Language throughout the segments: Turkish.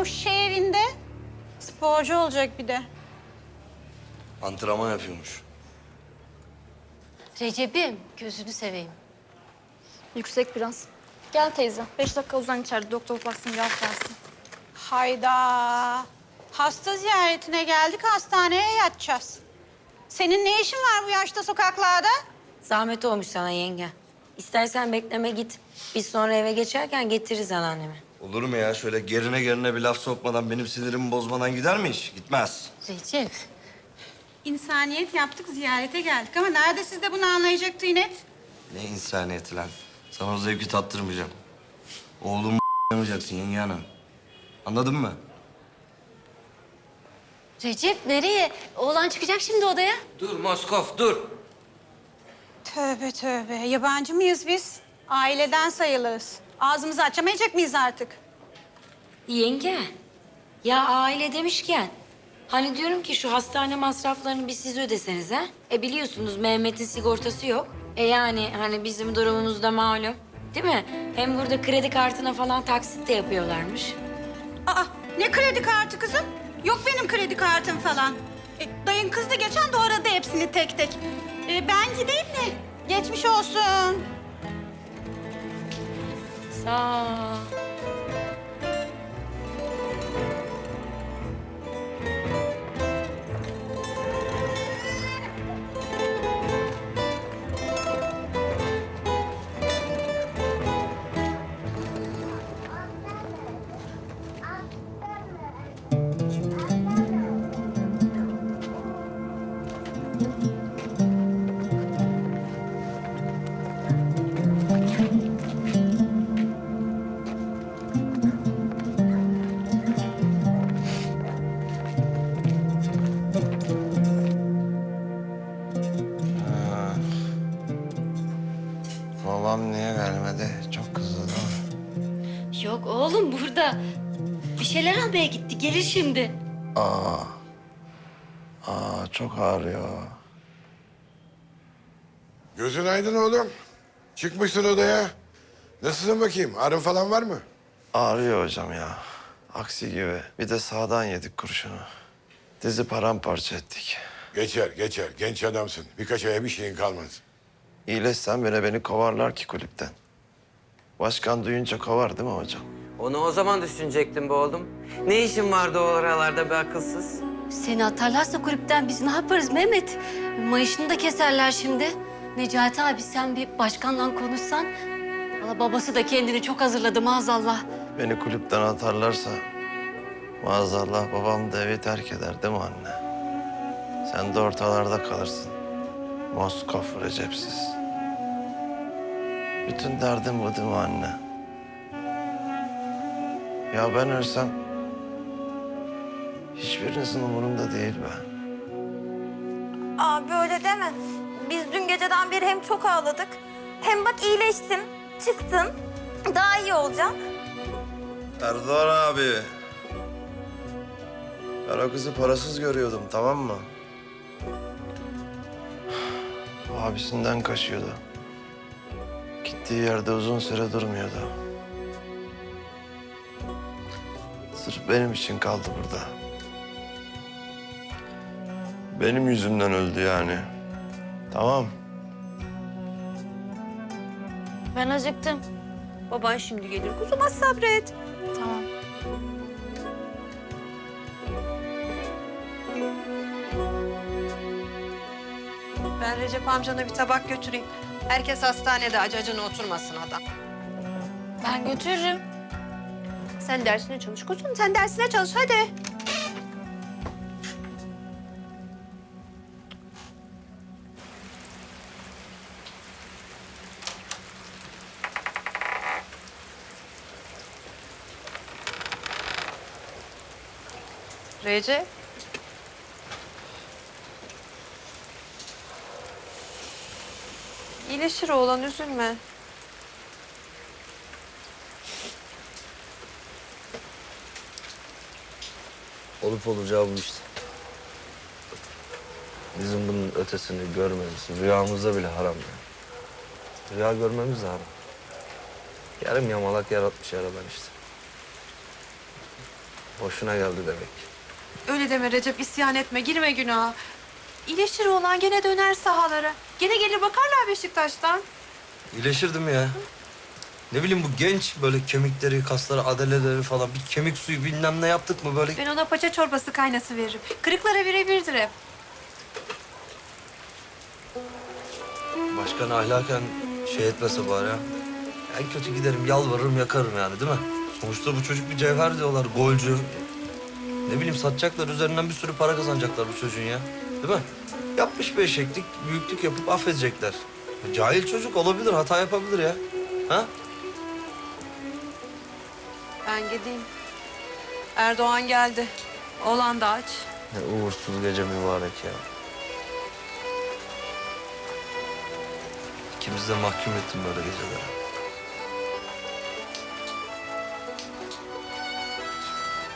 o evinde? Sporcu olacak bir de. Antrenman yapıyormuş. Recep'im gözünü seveyim. Yüksek biraz. Gel teyze. Beş dakika uzan içeride. Doktor baksın cevap versin. Hayda. Hasta ziyaretine geldik, hastaneye yatacağız. Senin ne işin var bu yaşta sokaklarda? Zahmet olmuş sana yenge. İstersen bekleme git. Biz sonra eve geçerken getiririz anneannemi. Olur mu ya? Şöyle gerine gerine bir laf sokmadan, benim sinirimi bozmadan gider mi iş? Gitmez. Recep. İnsaniyet yaptık, ziyarete geldik ama nerede siz de bunu anlayacak Tıynet? Ne insaniyeti lan? Sana o zevki tattırmayacağım. Oğlumu yapmayacaksın yenge hanım. Anladın mı? Recep nereye? Oğlan çıkacak şimdi odaya. Dur Moskov dur. Tövbe tövbe. Yabancı mıyız biz? Aileden sayılırız. Ağzımızı açamayacak mıyız artık? Yenge. Ya aile demişken. Hani diyorum ki şu hastane masraflarını bir siz ödeseniz ha? E biliyorsunuz Mehmet'in sigortası yok. E yani hani bizim durumumuz da malum. Değil mi? Hem burada kredi kartına falan taksit de yapıyorlarmış. Aa, ne kredi kartı kızım? Yok benim kredi kartım falan. E, dayın kız da geçen doğradı hepsini tek tek. E, ben gideyim de. Geçmiş olsun. 감사합니다. Yok oğlum burada. Bir şeyler almaya gitti. Gelir şimdi. Aa. Aa çok ağrıyor. Gözün aydın oğlum. Çıkmışsın odaya. Nasılsın bakayım? Ağrın falan var mı? Ağrıyor hocam ya. Aksi gibi. Bir de sağdan yedik kurşunu. Dizi paramparça ettik. Geçer, geçer. Genç adamsın. Birkaç aya bir şeyin kalmaz. İyileşsem bile beni kovarlar ki kulüpten. Başkan duyunca kovar değil mi hocam? Onu o zaman düşünecektim be oğlum. Ne işin vardı o aralarda be akılsız? Seni atarlarsa kulüpten biz ne yaparız Mehmet? Mayışını da keserler şimdi. Necati abi sen bir başkanla konuşsan. Valla babası da kendini çok hazırladı maazallah. Beni kulüpten atarlarsa maazallah babam da evi terk eder değil mi anne? Sen de ortalarda kalırsın. Moskov Recepsiz. Bütün derdim mi anne? Ya ben ölsem hiçbirinizin umurunda değil be. Abi öyle deme. Biz dün geceden beri hem çok ağladık. Hem bak iyileştin, çıktın. Daha iyi olacaksın. Erdoğan abi. Ben o kızı parasız görüyordum tamam mı? Abisinden kaçıyordu. Gittiği yerde uzun süre durmuyordu. Sırf benim için kaldı burada. Benim yüzümden öldü yani. Tamam. Ben acıktım. Baban şimdi gelir. Kuzuma sabret. Tamam. Ben Recep amcana bir tabak götüreyim. Herkes hastanede acacına oturmasın adam. Ben götürürüm. Sen dersine çalış kuzum. Sen dersine çalış hadi. Recep. İyileşir oğlan üzülme. Olup olacağı bu işte. Bizim bunun ötesini görmemiz, rüyamızda bile haram ya. Rüya görmemiz de haram. Yarım yamalak yaratmış yaradan işte. Hoşuna geldi demek. Öyle deme Recep isyan etme girme günaha. İyileşir olan gene döner sahalara. Gene gelir bakarlar Beşiktaş'tan. İyileşirdim ya. Ne bileyim bu genç böyle kemikleri, kasları, adaleleri falan bir kemik suyu bilmem ne yaptık mı böyle. Ben ona paça çorbası kaynası veririm. Kırıklara birebirdir hep. Başkan ahlaken şey etmese bari ya. En kötü giderim yalvarırım yakarım yani değil mi? Sonuçta bu çocuk bir cevher diyorlar, golcü. Ne bileyim satacaklar üzerinden bir sürü para kazanacaklar bu çocuğun ya. Değil mi? Yapmış bir eşeklik, büyüklük yapıp affedecekler. Cahil çocuk olabilir, hata yapabilir ya. Ha? Ben gideyim. Erdoğan geldi. Oğlan da aç. Ne uğursuz gece mübarek ya. İkimiz de mahkum ettim böyle gecelere.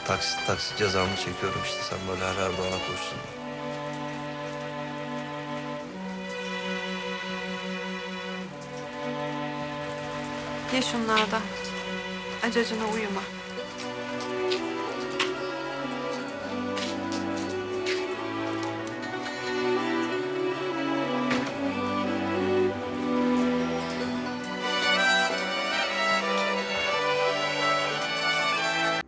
Taksit taksit cezamı çekiyorum işte sen böyle her Erdoğan'a koştun. Ye şunlardan. Acacına uyuma.